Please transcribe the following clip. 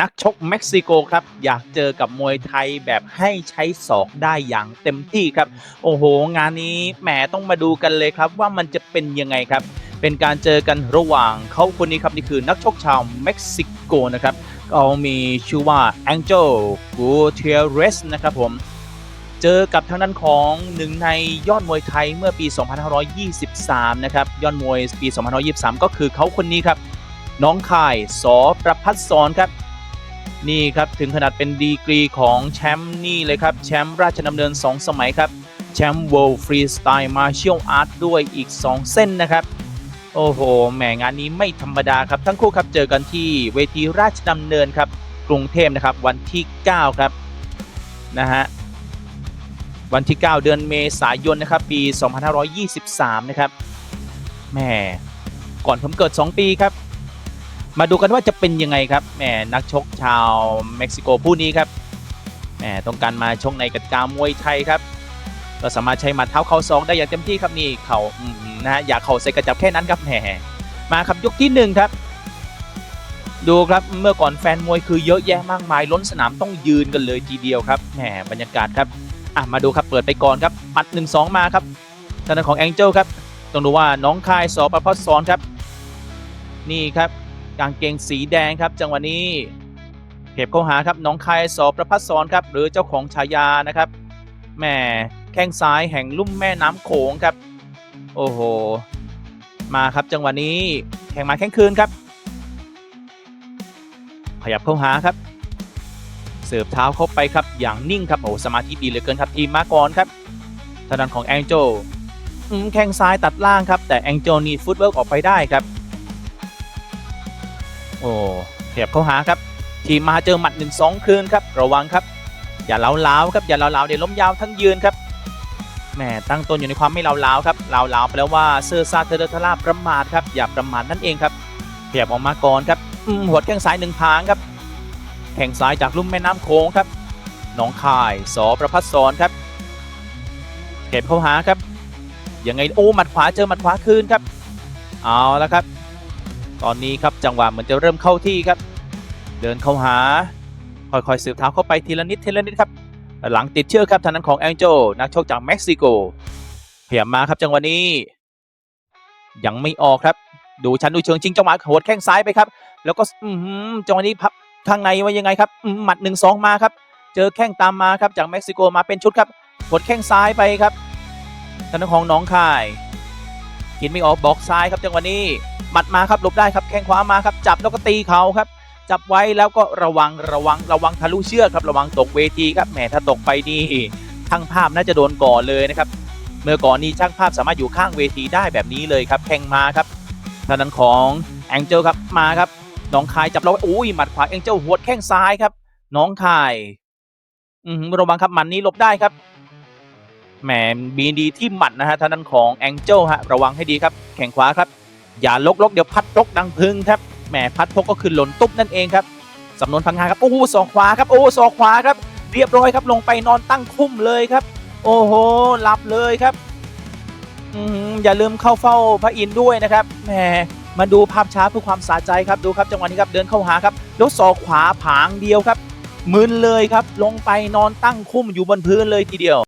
นักชกเม็กซิโกครับ อยากเจอกับมวยไทยแบบให้ใช้ศอกได้อย่างเต็มที่ครับ โอ้โห งานนี้แหมต้องมาดูกันเลยครับ ว่ามันจะเป็นยังไงครับ เป็นการเจอกันระหว่างเขาคนนี้ครับ นี่คือนักชกชาวเม็กซิโกนะครับเขามีชื่อว่า Angel Gutierrez นะครับผมเจอกับทางด้านของหนึ่งในยอดมวยไทยเมื่อปี 2523 นะครับยอดมวยปี 2523 ก็คือเขาคนนี้ครับน้องคายสอประพัฒสอนครับ นี่ครับถึงขนาดเป็นดีกรีของแชมป์นี่เลยครับแชมป์ราชดำเนิน 2 สมัยครับแชมป์ World Freestyle Martial Art ด้วยอีก 2 เส้นนะครับ โอ้โหแหมงานนี้ไม่ธรรมดาครับ ทั้งคู่ครับเจอกันที่เวทีราชดำเนินครับกรุงเทพนะครับวันที่ 9 ครับนะฮะวันที่ 9 เดือนเมษายนนะครับปี 2523 นะครับแหมก่อนผมเกิด 2 ปีครับ มาดูกันว่าจะเป็นยังไงครับแหมนักชกชาวเม็กซิโกผู้นี้ครับแหมต้องการมาชกในกติกามวยไทยครับก็สามารถใช้หมัดเท้าเข่าซองได้อย่างเต็มที่ครับนี่เข่านะฮะอย่าเข่าใส่กระจับแค่นั้นครับแหมมาครับยกที่หนึ่งครับ ดูครับเมื่อก่อนแฟนมวยคือเยอะแยะมากมาย ล้นสนามต้องยืนกันเลยทีเดียวครับแหมบรรยากาศครับอะมาดูครับเปิดไปก่อนครับปัด1นสมาครับทางด้านของแองเจิลครับต้องดูว่าน้องคายสอประพัฒสอนครับ นี่ครับ กางเกงสีแดงครับ จังหวะนี้เก็บเข้าหาครับน้องคายสอประพัฒสอนครับ หรือเจ้าของฉายานะครับแม่แข้งซ้ายแห่งลุ่มแม่น้ำโขงครับ โอ้โห มาครับจังหวะนี้แข่งมาแข่งคืนครับ ขยับเข้าหาครับ เสิร์ฟเท้าเข้าไปครับอย่างนิ่งครับโอ้สมาธิดีเหลือเกินครับทีมมาก่อนครับทางด้านของแองเจลแข้งซ้ายตัดล่างครับ แต่แองเจลนี่ฟุตเวิร์กออกไปได้ครับ โอ้ขยับเข้าหาครับ ทีมมาเจอหมัด1นสองคืนครับ ระวังครับ อย่าเล้าล้าครับอย่าเล้าล้าเดี๋ยวล้มยาวทั้งยืนครับแหมตั้งต้นอยู่ในความไม่เล้าล้าครับเล้าล้าแปลว่าเซอร์ซาเทเดอร์ทาราประมาทครับอย่าประมาทนั่นเองครับขยับออกมาก่อนครับหัวแข้งซ้ายหนึ่งพางครับ แข้งซ้ายจากลุ่มแม่น้ำโขงครับหนองคายสอประพัฒสอนครับเก็บเข้าหาครับยังไงโอ้หมัดขวาเจอหมัดขวาคืนครับ เอาแล้วครับ ตอนนี้ครับจังหวะเหมือนจะเริ่มเข้าที่ครับ เดินเข้าหาค่อยๆสืบเท้าเข้าไปทีละนิดทีละนิดครับ หลังติดเชือกครับทางนั้นของแองเจนักชกจากเม็กซิโกเพียมมาครับจังหวะนี้ ยังไม่ออกครับ ดูชั้นดูเชิงชิงจังหวะโหดแข้งซ้ายไปครับ แล้วก็อืจังหวะนี้พับข้างในว่ายังไงครับหมัดหนึ่งสองมาครับ เจอแข้งตามมาครับจากเม็กซิโกมาเป็นชุดครับหดแข้งซ้ายไปครับทางด้นของน้องคาย กินไม่ออกบอกซ้ายครับจังหวะนี้หมัดมาครับหลบได้ครับแข้งขวามาครับจับแล้วก็ตีเขาครับจับไว้แล้วก็ระวังระวังระวังทะลุเชือกครับระวังตกเวทีครับแหมถ้าตกไปนี่ช่างภาพน่าจะโดนก่อนเลยนะครับเมื่อก่อนนี้ช่างภาพสามารถอยู่ข้างเวทีได้แบบนี้เลยครับแข่งมาครับทางด้านของแองเจลครับมาครับน้องคายจับเราไว้อุ้ยหมัดขวาแองเจลหัวดแข้งซ้ายครับ น้องคาย อืระวังครับหมัดนี้หลบได้ครับ แหมมีดีที่หมัดนะฮะทางด้านของแองเจลฮะระวังให้ดีครับ แข่งขวาครับ อย่าลกลกเดี๋ยวพัดลกดังพึงครับแหมพัดพกก็คือหล่นตุ๊บนั่นเองครับสำนวนพังงาครับโอ้โหศอกขวาครับโอ้ศอกขวาครับ เรียบร้อยครับลงไปนอนตั้งคุ้มเลยครับ โอ้โหหลับเลยครับอือหืออย่าลืมเข้าเฝ้าพระอินทร์ด้วยนะครับแหมมาดูภาพช้าเพื่อความสะใจครับดูครับจังหวะนี้ครับเดินเข้าหาครับแล้วศอกขวาผางเดียวครับมึนเลยครับ ลงไปนอนตั้งคุ้มอยู่บนพื้นเลยทีเดียว